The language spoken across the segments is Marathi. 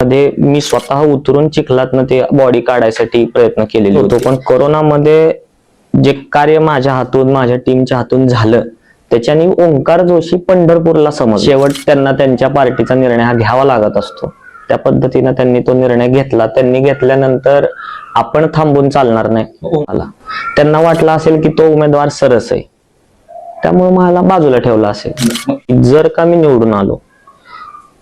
मध्ये मी स्वतः उतरून चिखलातनं ते बॉडी काढायसाठी प्रयत्न केलेले होतो. पण कोरोनामध्ये जे कार्य माझ्या हातून माझ्या टीमच्या हातून झालं त्याच्याने ओंकार जोशी पंढरपूरला समज शेवट त्यांना त्यांच्या पार्टीचा निर्णय हा घ्यावा लागत असतो. त्या पद्धतीनं त्यांनी तो निर्णय घेतला. त्यांनी घेतल्यानंतर आपण थांबून चालणार नाही. मला त्यांना वाटलं असेल की तो उमेदवार सरस आहे. त्यामुळे मला बाजूला ठेवला असेल. जर का मी निवडून आलो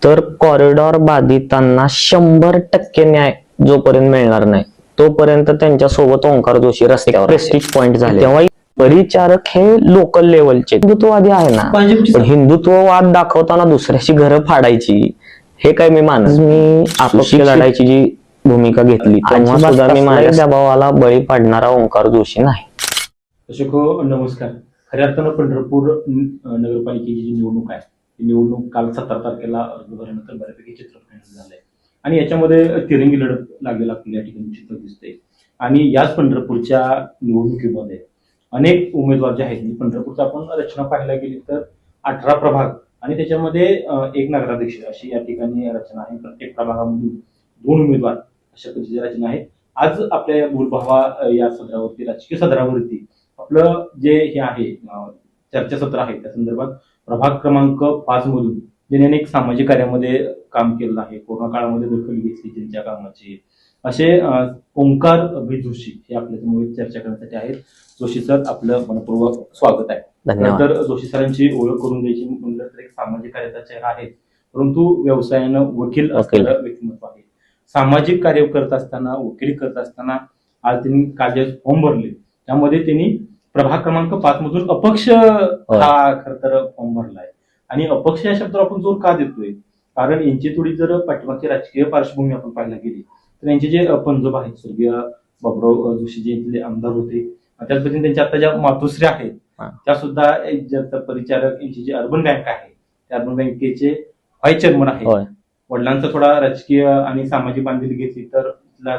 तर कॉरिडॉर बाधितांना शंभर टक्के न्याय जोपर्यंत मिळणार नाही तोपर्यंत त्यांच्यासोबत ओंकार जोशी रस्त्यावर प्रेस्टिज पॉइंट झाले. तेव्हा परिचारक हे लोकल लेवलचे हिंदुत्ववादी आहे ना पण हिंदुत्ववाद दाखवताना दुसऱ्याची घरं फाडायची हे काय मी मानत मी अपक्ष लढायची जी भूमिका घेतली तेव्हा सुद्धा मी माझ्या दबावाला बळी पाडणारा ओंकार जोशी नाही. हो, नमस्कार. खऱ्या अर्थानं पंढरपूर नगरपालिकेची जी निवडणूक आहे निवडणूक काल सतरा तारखेला अर्ज भरल्यानंतर बऱ्यापैकी चित्र फायनल झालंय. आणि याच्यामध्ये तिरंगी लढत लागलेला आपल्याला या ठिकाणी चित्र दिसते आणि याच पंढरपूरच्या निवडणुकीमध्ये अनेक उमेदवार जे आहेत म्हणजे पंढरपूरचा आपण रचना पाहायला गेली तर अठरा प्रभाग आणि त्याच्यामध्ये एक नगराध्यक्ष अशी या ठिकाणी रचना आहे. प्रत्येक प्रभागामधून दोन उमेदवार अशा पद्धतीची रचना आहे. आज आपल्या या या सदरावरती राजकीय सदरावरती आपलं जे हे आहे चर्चासत्र आहे त्या संदर्भात प्रभाग क्रमांक पाच मधून ज्यांनी अनेक सामाजिक कार्यामध्ये काम केलेलं आहे. कोरोना काळामध्ये दखल घेतली त्यांच्या कामाची. असे ओंकार अभि जोशी हे आपल्यासमोर चर्चा करण्यासाठी आहेत. जोशी सर आपलं मनपूर्वक स्वागत आहे. तर जोशी सरांची ओळख करून द्यायची म्हणलं तर एक सामाजिक कार्याचा चेहरा आहे. परंतु व्यवसायानं वकील असलेलं व्यक्तिमत्व आहे. सामाजिक कार्य करत असताना वकिली करत असताना आज त्यांनी जे फॉर्म भरले. त्यामध्ये त्यांनी प्रभाग क्रमांक पाच मधून अपक्ष हा खर तर फॉर्म भरलाय. आणि अपक्ष या शब्दावर आपण जोर का देतोय? कारण यांची थोडी जर पाठीमागची राजकीय पार्श्वभूमी आपण पाहायला गेली तर यांचे जे अ, पणजोब आहेत स्वर्गीय बाबुराव जोशी जे इथले आमदार होते त्याच पद्धतीने त्यांच्या आता ज्या मातोश्री आहेत. त्या सुद्धा ज्या परिचारक यांची जी अर्बन बँक आहे त्या अर्बन बँकेचे व्हाईस चेअरमन आहेत. वडिलांचा थोडा राजकीय आणि सामाजिक बांधिलकी घेतली तर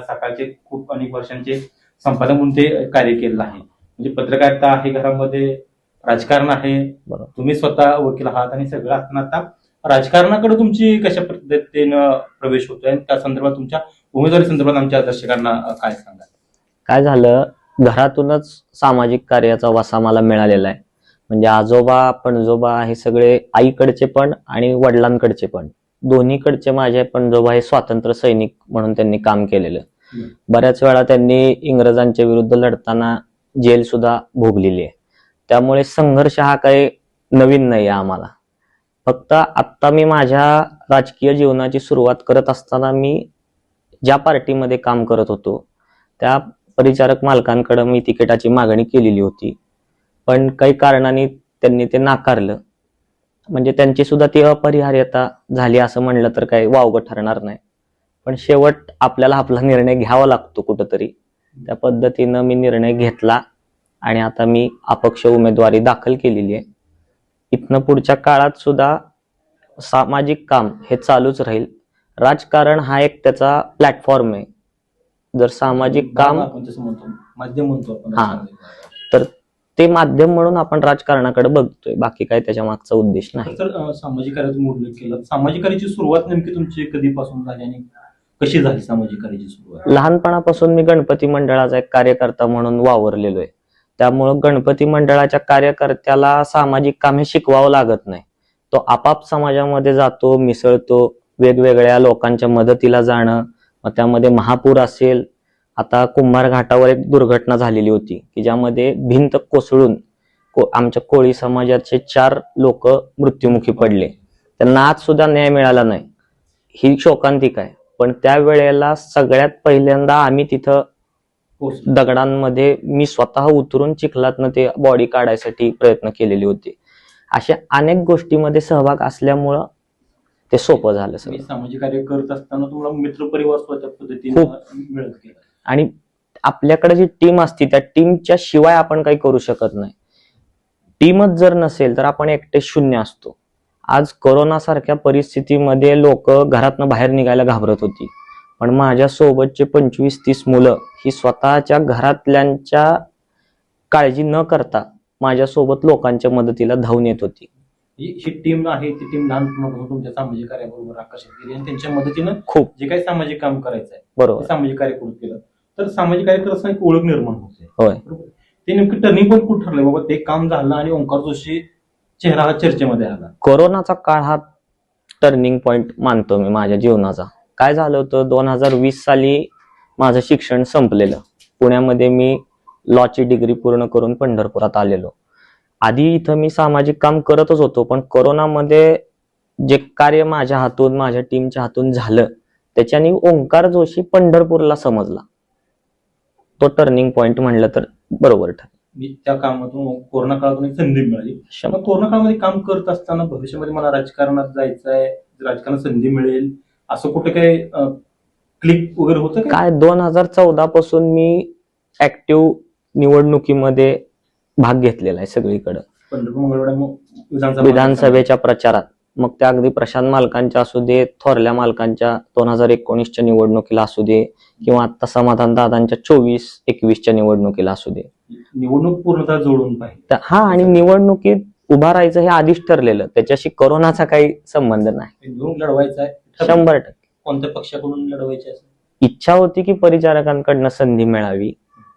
सकाळचे खूप अनेक वर्षांचे संपादक म्हणून ते कार्य केलेलं आहे. म्हणजे पत्रकारिता आहे घरामध्ये राजकारण आहे. बरोबर. तुम्ही स्वतः वकील आहात आणि सगळं असताना आता राजकारणाकडे तुमची कशा पद्धतीनं प्रवेश होतोय? आणि त्या संदर्भात तुमच्या उमेदवारी संदर्भात आमच्या दर्शकांना अ, काय सांगाल? काय झालं? घरातूनच सामाजिक कार्याचा वासा मला मिळालेला आहे. म्हणजे आजोबा पणजोबा हे सगळे आईकडचे पण आणि वडिलांकडचे पण. दोन्हीकडचे माझे पणजोबा हे स्वातंत्र्य सैनिक म्हणून त्यांनी काम केलेलं. बऱ्याच वेळा त्यांनी इंग्रजांच्या विरुद्ध लढताना जेल सुद्धा भोगलेली आहे. त्यामुळे संघर्ष हा काही नवीन नाही आहे आम्हाला. फक्त आत्ता मी माझ्या राजकीय जीवनाची सुरुवात करत असताना मी ज्या पार्टीमध्ये काम करत होतो त्या परिचारक मालकांकडे मी तिकिटाची मागणी केलेली होती. पण काही कारणाने त्यांनी ते नाकारलं. म्हणजे त्यांची सुद्धा ती अपरिहार्यता झाली असं म्हणलं तर काही वावगं ठरणार नाही. पण शेवट आपल्याला आपला निर्णय घ्यावा लागतो कुठंतरी. त्या पद्धतीनं मी निर्णय घेतला आणि आता मी अपक्ष उमेदवारी दाखल केलेली आहे. इथनं पुढच्या काळात सुद्धा सामाजिक काम हे चालूच राहील. राजकारण हा एक त्याचा प्लॅटफॉर्म आहे. जर सामाजिक काम माध्यम म्हणतो हा. तर ते माध्यम म्हणून आपण राजकारणाकडे बघतोय. बाकी काय त्याच्या मागचा उद्देश नाही. सामाजिक केला. सामाजिक कार्याची सुरुवात नेमकी तुमची कधीपासून झाली आणि कशी झाली सामाजिक कार्याची सुरुवात? लहानपणापासून मी गणपती मंडळाचा एक कार्यकर्ता म्हणून वावरलेलो आहे. त्यामुळं गणपती मंडळाच्या कार्यकर्त्याला सामाजिक काम हे शिकवावं लागत नाही. तो आपाप समाजामध्ये जातो मिसळतो वेगवेगळ्या लोकांच्या मदतीला जाणं मग त्यामध्ये महापूर असेल. आता कुंभार घाटावर एक दुर्घटना झालेली होती की ज्यामध्ये भिंत कोसळून को- आमच्या कोळी समाजाचे चार लोक मृत्युमुखी पडले. त्यांना आज सुद्धा न्याय मिळाला नाही. ही शोकांतिक आहे. पण त्यावेळेला सगळ्यात पहिल्यांदा आम्ही तिथं. दगडांमध्ये मी स्वतः उतरून चिखलातनं ते बॉडी काढायसाठी प्रयत्न केलेले होते. अशा अनेक गोष्टीमध्ये सहभाग असल्यामुळं ते सोपं झालं सगळं. सामाजिक कार्य करत असताना तुम्हाला मित्र परिवार आणि आपल्याकडे जी टीम असती त्या टीमच्या शिवाय आपण काही करू शकत नाही. टीमच जर नसेल तर आपण एकटे शून्य असतो. आज कोरोना सारख्या परिस्थितीमध्ये लोक घरातनं बाहेर निघायला घाबरत होती. पण माझ्या सोबतचे पंचवीस तीस मुलं ही स्वतःच्या घरातल्यांच्या काळजी न करता माझ्यासोबत लोकांच्या मदतीला धावून येत होती. ही टीम आहे ती टीम लहानपणापासून तुमच्या सामाजिक कार्याबरोबर आकर्षित केली आणि त्यांच्या मदतीनं खूप. जे काही सामाजिक काम करायचं आहे बरोबर. सामाजिक कार्य करून केलं? तर सामाजिक कार्य करत असताना एक ओळख निर्माण होते. होय. ते नेमकं टर्निंग पॉईंट कुठं ठरलंय? बाबा ते काम झालं आणि ओंकार जोशी चेहरा हा चर्चेमध्ये आला. कोरोनाचा काळ हा टर्निंग पॉइंट मानतो मी माझ्या जीवनाचा. काय झालं होतं? दोन हजार वीस साली माझं शिक्षण संपलेलं. पुण्यामध्ये मी लॉची डिग्री पूर्ण करून पंढरपुरात आलेलो. आधी इथं मी सामाजिक काम करतच होतो पण कोरोनामध्ये जे कार्य माझ्या हातून माझ्या टीमच्या हातून झालं त्याच्याने ओंकार जोशी पंढरपूरला समजला. तो टर्निंग पॉइंट म्हणलं तर बरोबर ठर त्या कामातून कोरोना काळातून एक संधी मिळाली. मग कोरोना काळामध्ये काम करत असताना भविष्यामध्ये मला राजकारणात जायचं आहे राजकारणात संधी मिळेल असं कुठे काय क्लिक वगैरे होतं काय दोन हजार चौदा पासून मी ऍक्टिव्ह निवडणुकीमध्ये भाग घेतलेला आहे सगळीकडे. विधानसभेच्या प्रचारात. मग त्या अगदी प्रशांत मालकांच्या असू दे थोरल्या मालकांच्या दोन हजार एकोणीसच्या निवडणुकीला असू दे किंवा आता समाधान दादांच्या चोवीस एकवीसच्या निवडणुकीला असू दे. निवडणूक पूर्णतः जोडून पाहिजे. हा आणि निवडणुकीत उभा राहायचं हे आधीच ठरलेलं. त्याच्याशी कोरोनाचा काही संबंध नाही. लढवायचं आहे. शंभर टक्के. कोणत्या पक्षाकडून लढवायचे इच्छा होती की परिचारकांकडनं संधी मिळावी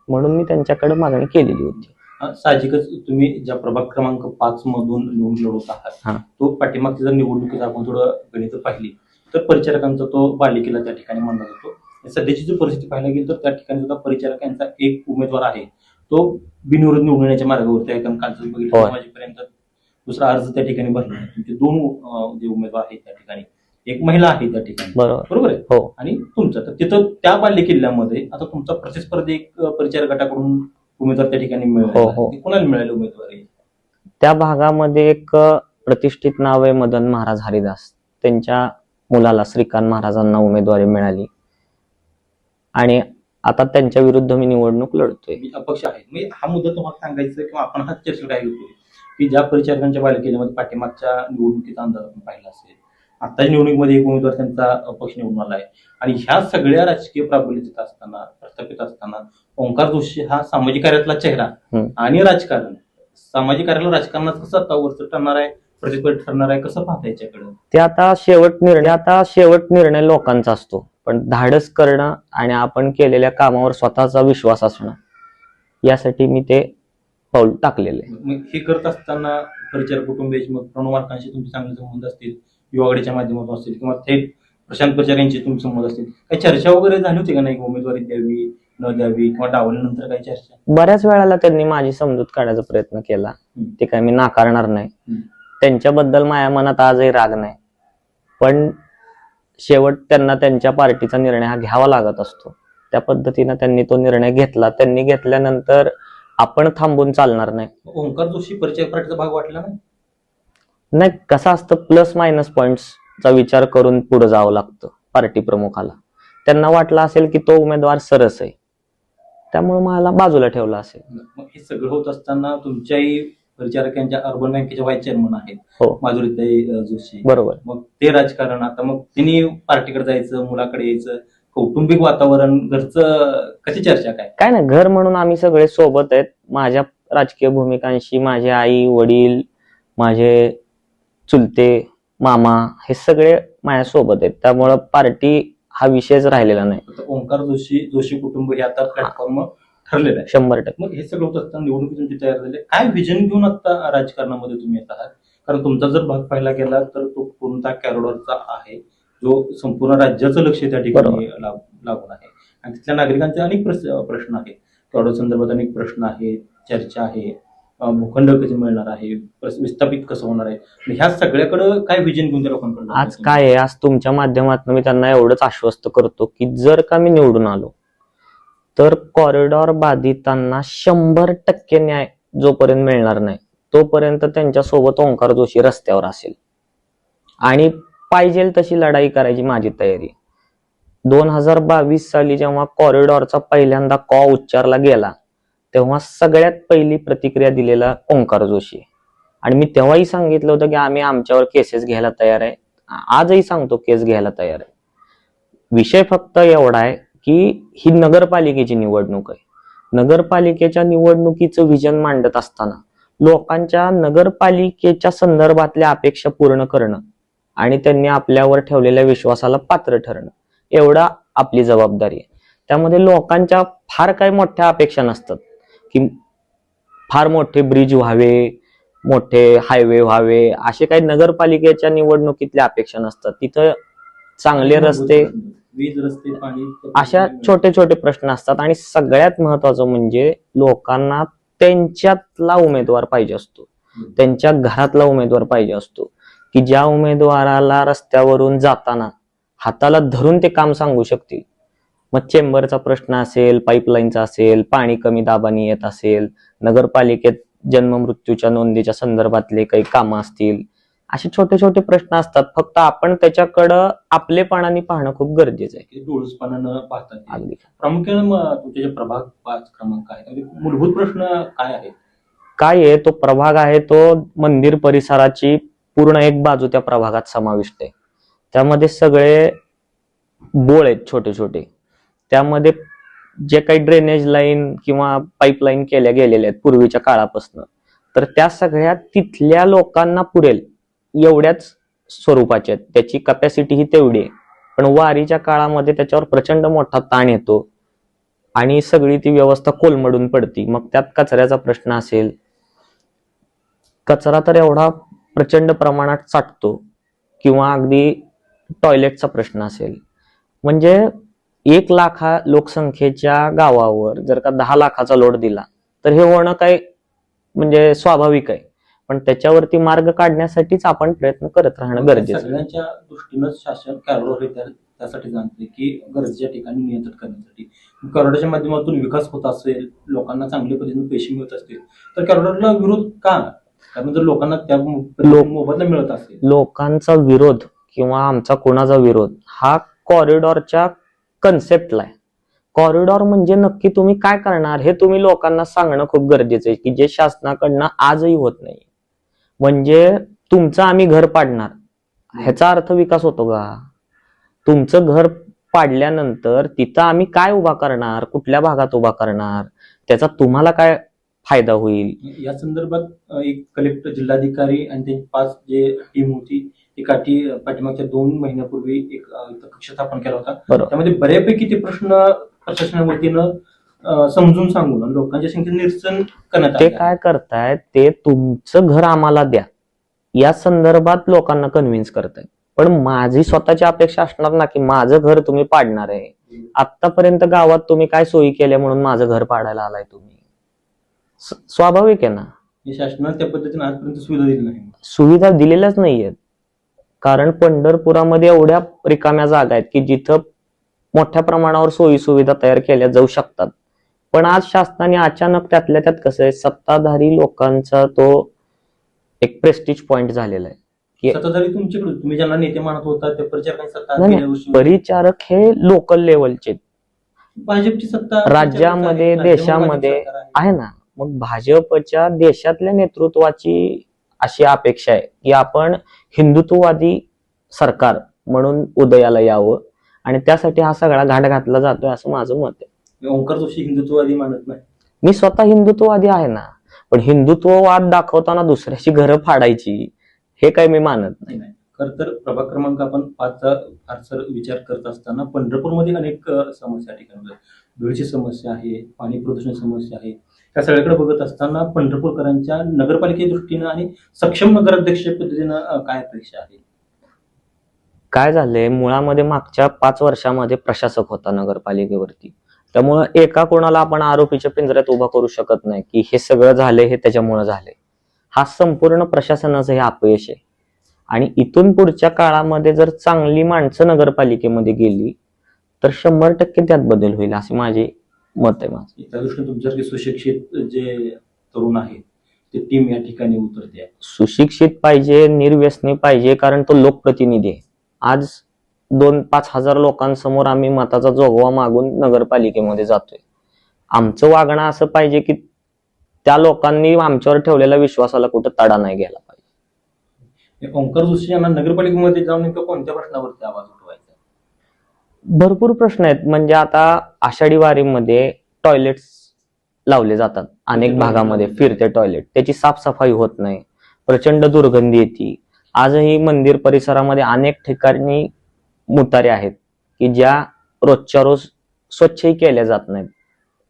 म्हणून मी त्यांच्याकडे मागणी केलेली होती. साहजिकच तुम्ही ज्या प्रभाग क्रमांक पाच मधून निवडणूक लढवत. आहात तो पाठीमागची जर निवडणुकीचा आपण थोडं गणित पाहिली तर परिचारकांचा तो बालिकेला त्या ठिकाणी मानला जातो. सध्याची जर परिस्थिती पाहायला गेली तर त्या ठिकाणी सुद्धा परिचारकांचा एक उमेदवार आहे. तो बिनविरोध निवडून येण्याच्या मार्गावरती आहे कारण कालचं बघितलं दुसरा अर्ज त्या ठिकाणी भरला. तुमचे दोन जे उमेदवार आहेत त्या ठिकाणी एक महिला आहे त्या ठिकाणी. बरोबर. आहे? हो. आणि तुमचं तर तिथं त्या बाल्य किल्ल्यामध्ये आता तुमचा प्रतिस्पर्धी एक अं, परिचारक गटाकडून उमेदवार त्या ठिकाणी मिळाला हो, हो. ते कोणाला मिळाले उमेदवारी? त्या भागामध्ये एक प्रतिष्ठित नाव आहे मदन महाराज हरिदास. त्यांच्या मुलाला श्रीकांत महाराजांना उमेदवारी मिळाली. आणि आता त्यांच्या विरुद्ध मी निवडणूक लढतोय. मी अपक्ष आहे. म्हणजे हा मुद्दा तुम्हाला सांगायचं किंवा आपण हा चर्चा काय घेतोय की ज्या परिचारकांच्या बालकेल्यामध्ये पाठीमागच्या निवडणुकीचा अंदाज आपण पाहिला असेल आताच्या निवडणुकीमध्ये एक उमेदवार त्यांचा अपक्ष निवडून आलाय. आणि ह्या सगळ्या राजकीय प्राबल्यतेत असताना प्रस्थापित असताना ओंकार जोशी हा सामाजिक कार्यातला चेहरा. आणि राजकारण. सामाजिक कार्याला राजकारणात कसं आता वरचं ठरणार आहे प्रतिस्पर्धी ठरणार आहे कसं पाहता याच्याकडे? ते आता शेवट निर्णय आता शेवट निर्णय लोकांचा असतो. पण धाडस करणं आणि आपण केलेल्या कामावर स्वतःचा विश्वास असणं यासाठी मी ते पाऊल टाकलेलं आहे. हे करत असताना परिचार कुटुंबियाची मग प्रणव मार्कांशी तुमचे चांगले संबंध असतील. युवागडीच्या माध्यमातून असतील किंवा थेट प्रशांत परिचार यांची तुमचे संबंध असतील काही चर्चा वगैरे झाली होती का नाही? उमेदवारी द्यावी न द्यावी किंवा डावल्यानंतर काही चर्चा? बऱ्याच वेळेला त्यांनी माझी समजूत काढायचा प्रयत्न केला. ते काय मी नाकारणार नाही. त्यांच्याबद्दल माझ्या मनात आजही राग नाही. पण शेवट त्यांना त्यांच्या पार्टीचा निर्णय हा घ्यावा लागत असतो. त्या पद्धतीनं त्यांनी तो निर्णय घेतला. त्यांनी घेतल्यानंतर आपण थांबून चालणार नाही. ओंकार जोशी परिचय पार्टीचा भाग वाटला नाही? नाही कसं असतं प्लस मायनस पॉइंट्सचा विचार करून पुढे जावं लागतं पार्टी प्रमुखाला. त्यांना वाटलं असेल की तो उमेदवार सरस आहे. त्यामुळे मला बाजूला ठेवला असेल. मग हे सगळं होत असताना तुमच्याही परिचारकांच्या अर्बन बँकेच्या व्हाईस चेअरमन आहेत. हो. माधुरीताई जोशी. बरोबर. मग ते राजकारण आता मग तिने पार्टीकडे जायचं मुलाकडे यायचं कौटुंबिक वातावरण घरचं कशी चर्चा काय? काय नाही घर म्हणून आम्ही सगळे सोबत आहेत. माझ्या राजकीय भूमिकांशी माझे आई वडील माझे चुलते मामा हे सगळे माझ्या सोबत आहेत. त्यामुळं पार्टी हा विषयच राहिलेला नाही. आता ओंकार जोशी जोशी कुटुंब हे आता प्लॅटफॉर्म ठरलेलं आहे. शंभर टक्के. मग हे सगळं होत असताना निवडणुकी तुमची तयार झाली काय व्हिजन घेऊन आता राजकारणामध्ये तुम्ही येत आहात? कारण तुमचा जर भाग पाहिला गेला तर तो पूर्णतः कॅरोडरचा आहे? जो संपूर्ण राज्याचं लक्ष त्या ठिकाणी लाग- लागून आहे. आणि तिथल्या नागरिकांचे अनेक प्रस- प्रश्न आहेत. कॅरोडर संदर्भात अनेक प्रश्न आहेत चर्चा आहे. भूखंड कसे मिळणार आहे? विस्थापित कसं होणार आहे? आणि ह्या सगळ्याकडे काय व्हिजन घेऊन त्या लोकांकडे आज काय आहे? आज तुमच्या माध्यमातून मी त्यांना एवढंच आश्वस्त करतो की जर का मी निवडून आलो तर कॉरिडॉर बाधितांना शंभर टक्के न्याय जोपर्यंत मिळणार नाही तोपर्यंत त्यांच्यासोबत ओंकार जोशी रस्त्यावर असेल. आणि पाहिजे तशी लढाई करायची माझी तयारी. दोन हजार बावीस साली जेव्हा कॉरिडॉरचा पहिल्यांदा कॉ उच्चारला गेला तेव्हा सगळ्यात पहिली प्रतिक्रिया दिलेला ओंकार जोशी. आणि मी तेव्हाही सांगितलं होतं की आम्ही आमच्यावर केसेस घ्यायला तयार आहे. आजही सांगतो केस घ्यायला तयार आहे. विषय फक्त एवढा आहे की ही नगरपालिकेची निवडणूक आहे. नगरपालिकेच्या निवडणुकीचं विजन मांडत असताना लोकांच्या नगरपालिकेच्या संदर्भातल्या अपेक्षा पूर्ण करणं आणि त्यांनी आपल्यावर ठेवलेल्या विश्वासाला पात्र ठरणं एवढा आपली जबाबदारी आहे. त्यामध्ये लोकांच्या फार काही मोठ्या अपेक्षा नसतात. की फार मोठे ब्रिज व्हावे मोठे हायवे व्हावे असे काही नगरपालिकेच्या निवडणुकीतल्या अपेक्षा नसतात. तिथं चांगले रस्ते वीज रस्ते पाणी अशा छोटे छोटे प्रश्न असतात. आणि सगळ्यात महत्वाचं म्हणजे लोकांना त्यांच्यातला उमेदवार पाहिजे असतो. त्यांच्या घरातला उमेदवार पाहिजे असतो. की ज्या उमेदवाराला रस्त्यावरून जाताना हाताला धरून ते काम सांगू शकतील. मग चेंबरचा प्रश्न असेल पाईपलाईनचा असेल पाणी कमी दाबाने येत असेल नगरपालिकेत जन्म मृत्यूच्या नोंदीच्या संदर्भातले काही कामं असतील असे छोटे छोटे प्रश्न असतात. फक्त आपण त्याच्याकडं आपलेपणाने पाहणं खूप गरजेचं आहे. पाहतात अगदी. प्रामुख्याने तुमचे जे प्रभाग पाच क्रमांक आहे त्यामध्ये मूलभूत प्रश्न काय आहे काय आहे? तो प्रभाग आहे तो मंदिर परिसराची पूर्ण एक बाजू त्या प्रभागात समाविष्ट आहे. त्यामध्ये सगळे बोळ आहेत छोटे छोटे. त्यामध्ये जे काही ड्रेनेज लाईन किंवा पाईपलाईन केल्या गेलेल्या आहेत पूर्वीच्या काळापासून तर त्या सगळ्या तिथल्या लोकांना पुरेल एवढ्याच स्वरूपाच्या आहेत. त्याची कपॅसिटी ही तेवढी आहे. पण वारीच्या काळामध्ये त्याच्यावर प्रचंड मोठा ताण येतो आणि सगळी ती व्यवस्था कोलमडून पडती. मग त्यात कचऱ्याचा प्रश्न असेल कचरा तर एवढा प्रचंड प्रमाणात साठतो किंवा अगदी टॉयलेटचा प्रश्न असेल. म्हणजे एक लाखा लोकसंख्येच्या गावावर जर का दहा लाखाचा लोड दिला तर हे होणं काय म्हणजे स्वाभाविक आहे. पण त्याच्यावरती मार्ग काढण्यासाठीच आपण प्रयत्न करत राहणं गरजेचं. सगळ्यांच्या दृष्टीनं शासन कॅरोडर त्या- त्यासाठी जाणते की गरजेच्या ठिकाणी नियंत्रित करण्यासाठी. कॅरोडरच्या माध्यमातून विकास होत असेल लोकांना चांगल्या पद्धतीने पैसे मिळत असतील तर कॅरोडरला विरोध का? कारण जर लोकांना त्या मोबदला मिळत असेल. लोकांचा विरोध किंवा आमचा कोणाचा विरोध हा कॉरिडॉरच्या कन्सेप्टला आहे. कॉरिडॉर म्हणजे नक्की तुम्ही काय करणार हे तुम्ही लोकांना सांगणं खूप गरजेचं आहे की जे शासनाकडनं आजही होत नाही. म्हणजे तुमचं आम्ही घर पाडणार. ह्याचा अर्थ विकास होतो का? तुमचं घर पाडल्यानंतर तिथं आम्ही काय उभा करणार? कुठल्या भागात उभा करणार? त्याचा तुम्हाला काय फायदा होईल? या संदर्भात एक कलेक्टर जिल्हाधिकारी आणि त्यांची पाच जे टीम होती एकाठी पाठीमागच्या दोन महिन्यापूर्वी एक कक्ष स्थापन केला होता. त्यामध्ये बऱ्यापैकी ते प्रश्न प्रशासनाच्या वतीनं समजून सांगून लोकांच्या संख्येत निरसन करण्यात ते. काय करतायत ते तुमचं घर आम्हाला द्या. या संदर्भात लोकांना कन्व्हिन्स करतायत पण माझी स्वतःची अपेक्षा असणार ना की माझं घर तुम्ही पाडणार आहे. आतापर्यंत गावात तुम्ही काय सोयी केल्या म्हणून माझं घर पाडायला आलाय तुम्ही? स्वाभाविक आहे ना? शासनाने त्या पद्धतीने आजपर्यंत सुविधा दिली नाही. सुविधा दिलेल्याच नाहीयेत. कारण पंढरपुरामध्ये एवढ्या रिकाम्या जागा आहेत की जिथं मोठ्या प्रमाणावर सोयी सुविधा तयार केल्या जाऊ शकतात. पण आज शासनाने अचानक त्यातल्या त्यात कसं आहे सत्ताधारी लोकांचा तो एक प्रेस्टिज पॉइंट झालेला आहे. की सत्ताधारी तुमच्याकडे तुम्ही ज्यांना नेते मानत होता त्या प्रचारकांची सत्ता नाही, गेल्या वर्षी परिचारक हे लोकल लेवलचे भाजपची सत्ता राज्यामध्ये, राज्यामध्ये देशामध्ये भाजप सरकार आहे. आहे ना. मग भाजपच्या देशातल्या नेतृत्वाची अशी अपेक्षा आहे की आपण हिंदुत्ववादी सरकार म्हणून उदयाला यावं आणि त्यासाठी हा सगळा घाट घातला जातोय असं माझं मत आहे. ओंकार जोशी हिंदुत्ववादी मानत नाही. मी स्वतः हिंदुत्ववादी आहे ना पण हिंदुत्ववाद दाखवताना दुसऱ्याची घरं फाडायची हे काही मी मानत नाही. खर तर प्रभाग क्रमांक आपण पाचचा फारसर विचार करत असताना पंढरपूरमध्ये अनेक समस्या ठिकाणी. धुळीची समस्या आहे पाणी प्रदूषण समस्या आहे त्या सगळ्याकडे बघत असताना पंढरपूरकरांच्या नगरपालिके दृष्टीनं आणि सक्षम नगराध्यक्ष पद्धतीनं काय अपेक्षा आहे? काय झालंय? मुळामध्ये मागच्या पाच वर्षामध्ये प्रशासक होता नगरपालिकेवरती. त्यामुळं एका कोणाला आपण आरोपीच्या पिंजऱ्यात उभा करू शकत नाही की हे सगळं झालंय हे त्याच्यामुळे झालंय. हा संपूर्ण प्रशासनाचं हे अपयश आहे. आणि इथून पुढच्या काळामध्ये जर चांगली माणसं नगरपालिकेमध्ये गेली तर शंभर टक्के त्यात बदल होईल असे माझे मत आहे माझं. त्या दृष्टीने तुमच्यासारखे सुशिक्षित जे तरुण आहेत ते टीम या ठिकाणी उतरते. आहे. सुशिक्षित पाहिजे निर्व्यसनी पाहिजे कारण तो लोकप्रतिनिधी आहे. आज दोन पाच हजार लोकांसमोर आम्ही मताचा जोगवा मागून नगरपालिकेमध्ये जातोय. आमचं वागणं असं पाहिजे की त्या लोकांनी आमच्यावर ठेवलेल्या विश्वासाला कुठं तडा नाही गेला पाहिजे. हे ओंकार जोशी यांना नगरपालिकेमध्ये जाऊन नेमकं कोणत्या प्रश्नावरती आवाज भरपूर प्रश्न आहेत. म्हणजे आता आषाढी वारीमध्ये टॉयलेट्स लावले जातात. अनेक भागामध्ये फिरते टॉयलेट त्याची साफसफाई होत नाही. प्रचंड दुर्गंधी येते. आजही मंदिर परिसरामध्ये अनेक ठिकाणी मुतारे आहेत की ज्या रोजच्या रोज स्वच्छही केल्या जात नाहीत.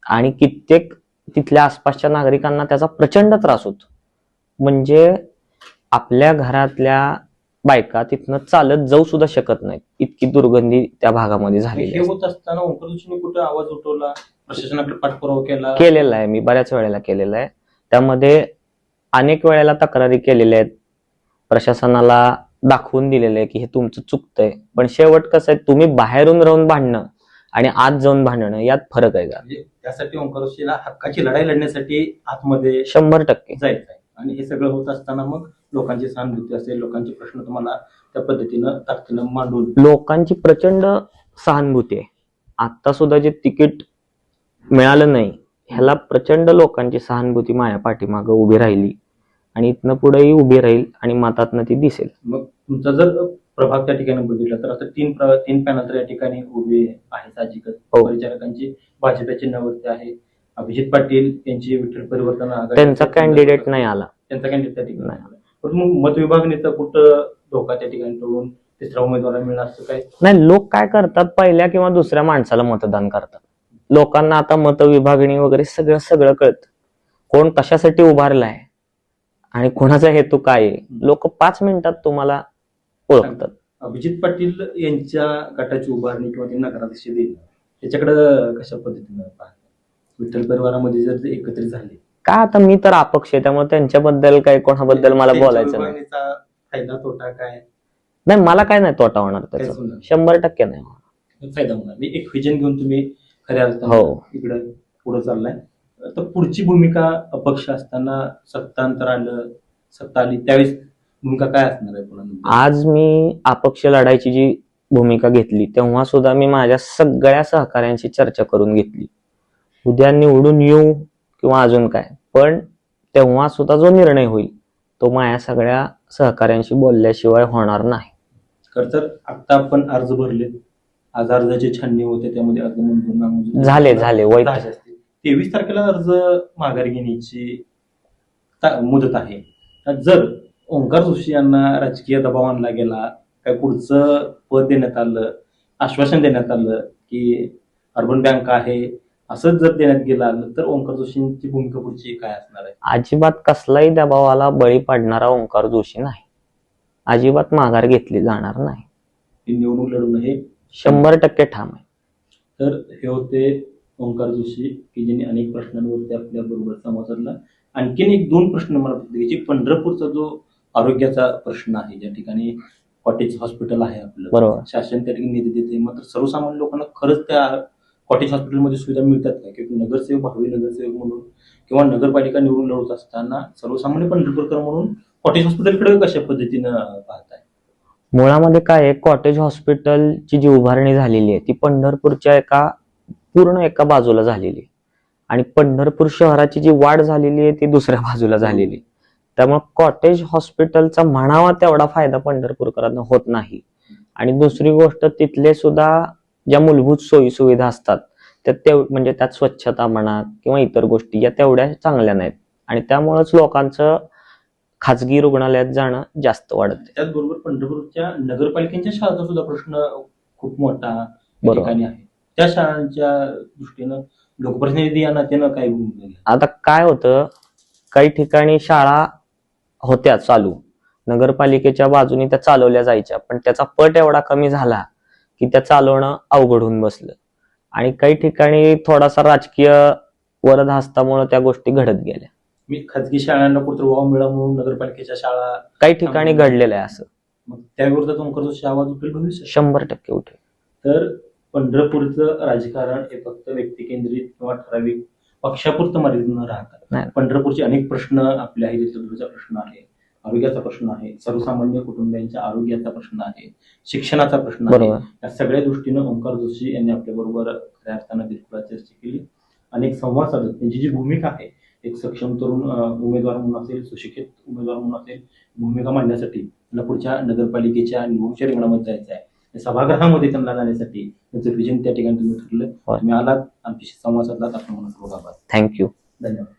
आणि कित्येक तिथल्या आसपासच्या नागरिकांना त्याचा प्रचंड त्रास होतो. म्हणजे आपल्या घरातल्या बायका तिथनं चालत जाऊ सुद्धा शकत नाहीत. इतकी दुर्गंधी त्या भागामध्ये झालेली हे आहे. होत असताना ओंकार जोशीने कुठं आवाज उठवला? प्रशासनाकडे पाठपुरावा केला? केलेला आहे. मी बऱ्याच वेळेला केलेला आहे. त्यामध्ये अनेक वेळेला तक्रारी केलेल्या आहेत. प्रशासनाला दाखवून दिलेलं आहे की हे तुमचं चुकतंय. पण शेवट कसं आहे तुम्ही बाहेरून राहून भांडणं आणि आत जाऊन भांडणं यात फरक आहे का? म्हणजे त्यासाठी ओंकार जोशीला हक्काची लढाई लढण्यासाठी आतमध्ये शंभर टक्के. जायचं आहे आणि हे सगळं होत असताना मग लोकांची सहानुभूती असेल लोकांचे प्रश्न तुम्हाला त्या पद्धतीनं ताकदीनं मांडून. लोकांची प्रचंड सहानुभूती आहे. आता सुद्धा जे तिकीट मिळालं नाही ह्याला प्रचंड लोकांची सहानुभूती माझ्या पाठीमागं उभी राहिली आणि इथनं पुढेही उभी राहील आणि मतातनं ती दिसेल. मग तुमचा जर प्रभाग त्या ठिकाणी बघितला तर आता तीन प्र- तीन पॅनल तर या ठिकाणी उभे आहे साहजिकच. हो. परिचारकांची भाजपच्या चिन्हावरती आहे. अभिजित पाटील यांची विठ्ठल परिवर्तन आघाडी त्यांचा कॅन्डिडेट नाही आला. त्यांचा कॅन्डिडेट त्या ठिकाणी नाही. पण मग मतविभागणीचा कुठं धोका त्या ठिकाणी टळून तिसरा उमेदवार मिळणार असं काय? नाही लोक काय करतात पहिल्या किंवा दुसऱ्या माणसाला मतदान करतात. लोकांना आता मत विभागणी वगैरे सगळं सगळं कळतं. कोण कशासाठी उभारलाय आणि कोणाचा हेतू काय लोक पाच मिनिटात तुम्हाला ओळखतात. अभिजित पाटील यांच्या गटाची उभारणी किंवा त्यांना नगराध्यक्ष देणं त्याच्याकडे कशा पद्धतीनं विठ्ठल परिवारामध्ये जर एकत्रित झाले का आता मी तर अपक्ष आहे त्यामुळे त्यांच्याबद्दल काही कोणाबद्दल मला बोलायचं नाही. फायदा तोटा काय? नाही मला काय नाही तोटा होणार त्याचा. शंभर टक्के नाही होणार. फायदा होणार. एक विजन घेऊन तुम्ही खऱ्या हो. इकडे पुढे चाललाय. तर पुढची भूमिका अपक्ष असताना सत्तांतर आलं सत्ता आली त्यावेळेस भूमिका काय असणार आहे पुन्हा आज मी अपक्ष लढायची जी भूमिका घेतली तेव्हा सुद्धा मी माझ्या सगळ्या सहकाऱ्यांशी चर्चा करून घेतली. उद्या निवडून येऊ किंवा अजून काय. पण तेव्हा सुद्धा जो निर्णय होईल तो माझ्या सगळ्या सहकाऱ्यांशी बोलल्याशिवाय होणार नाही. खर तर आता आपण अर्ज भरले आज अर्जाची छाननी होते त्यामध्ये अर्ज मंजूर नामंजूर झाले झाले असतील. तेवीस तारखेला अर्ज माघारी घेण्याची ता- मुदत आहे. तर जर ओंकार जोशी यांना राजकीय दबाव आणला गेला काय पुढचं पद देण्यात आलं आश्वासन देण्यात आलं की अर्बन बँक आहे असंच जर देण्यात गेलं आलं तर ओंकार जोशींची भूमिका पुढची काय असणार आहे? अजिबात कसलाही दबावाला बळी पडणारा ओंकार जोशी नाही. अजिबात माघार घेतली जाणार नाही. ही निवडणूक लढवणं हे शंभर टक्के ठाम आहे. तर हे होते ओंकार जोशी की ज्यांनी अनेक प्रश्नांवरती आपल्या बरोबर संवाद साधला. आणखीन एक दोन प्रश्न मला पंढरपूरचा जो आरोग्याचा प्रश्न आहे ज्या ठिकाणी कॉटेज हॉस्पिटल आहे आपलं बरोबर. शासन त्या ठिकाणी निधी देते मात्र सर्वसामान्य लोकांना खरंच त्या कॉटेज हॉस्पिटलमध्ये सुविधा मिळतात का? किंवा नगरसेवक भावी नगरसेवक म्हणून किंवा नगरपालिका निवडून लढवत असताना सर्वसामान्य पंढरपूरकर म्हणून कॉटेज हॉस्पिटलकडे कशा पद्धतीनं पाहताय? मुळामध्ये काय आहे कॉटेज हॉस्पिटलची जी उभारणी झालेली आहे ती पंढरपूरच्या एका पूर्ण एका बाजूला झालेली आहे. आणि पंढरपूर शहराची जी वाढ झालेली आहे ती दुसऱ्या बाजूला झालेली आहे. त्यामुळे कॉटेज हॉस्पिटलचा म्हणावा तेवढा फायदा पंढरपूरकरांना होत नाही. आणि दुसरी गोष्ट तिथले सुद्धा ज्या मूलभूत सोयी सुविधा असतात त्या तेव म्हणजे त्यात स्वच्छता म्हणा किंवा इतर गोष्टी या तेवढ्या चांगल्या नाहीत. आणि त्यामुळेच लोकांचं खाजगी रुग्णालयात जाणं जास्त वाढत त्याचबरोबर पंढरपूरच्या नगरपालिकेच्या शाळांचा सुद्धा प्रश्न खूप मोठा बरोबर. ठिकाणी आहे. त्या शाळांच्या दृष्टीनं लोकप्रतिनिधी या नात्यानं काय आता काय होतं काही ठिकाणी शाळा होत्या चालू. नगरपालिकेच्या बाजूने त्या चालवल्या जायच्या पण त्याचा पट एवढा कमी झाला की त्या चालवणं अवघड होऊन बसलं. आणि काही ठिकाणी थोडासा राजकीय वरद हस्तामुळे त्या गोष्टी घडत गेल्या. मी खाजगी शाळांना कुठं वाव मिळा म्हणून नगरपालिकेच्या शाळा काही ठिकाणी घडलेलं आहे असं. मग त्या विरोधात ओंकार जोशी आवाज उठेल भविष्य शंभर टक्के उठेल. तर पंढरपूरचं राजकारण हे फक्त व्यक्तिकेंद्रित किंवा ठराविक पक्षापुरतं मर्यादित न राहता. नाही. पंढरपूरचे अनेक प्रश्न आपले आहेत जसं प्रश्न आहे. आरोग्याचा प्रश्न आहे सर्वसामान्य कुटुंबियांच्या आरोग्याचा प्रश्न आहे शिक्षणाचा प्रश्न आहे. या सगळ्या दृष्टीनं ओंकार जोशी यांनी आपल्या बरोबर खऱ्या अर्थानं चर्चा केली. अनेक संवाद साधत त्यांची जी भूमिका आहे एक सक्षम तरुण उमेदवार म्हणून असेल सुशिक्षित उमेदवार म्हणून असेल भूमिका मांडण्यासाठी मला पुढच्या नगरपालिकेच्या निवडणुकीच्या रिंगणामध्ये जायचं आहे. सभागृहामध्ये त्यांना जाण्यासाठी त्यांचं विजन त्या ठिकाणी तुम्ही ठरलं. तुम्ही आलात आमच्याशी संवाद साधलात आपण म्हणून आभार. थँक्यू धन्यवाद.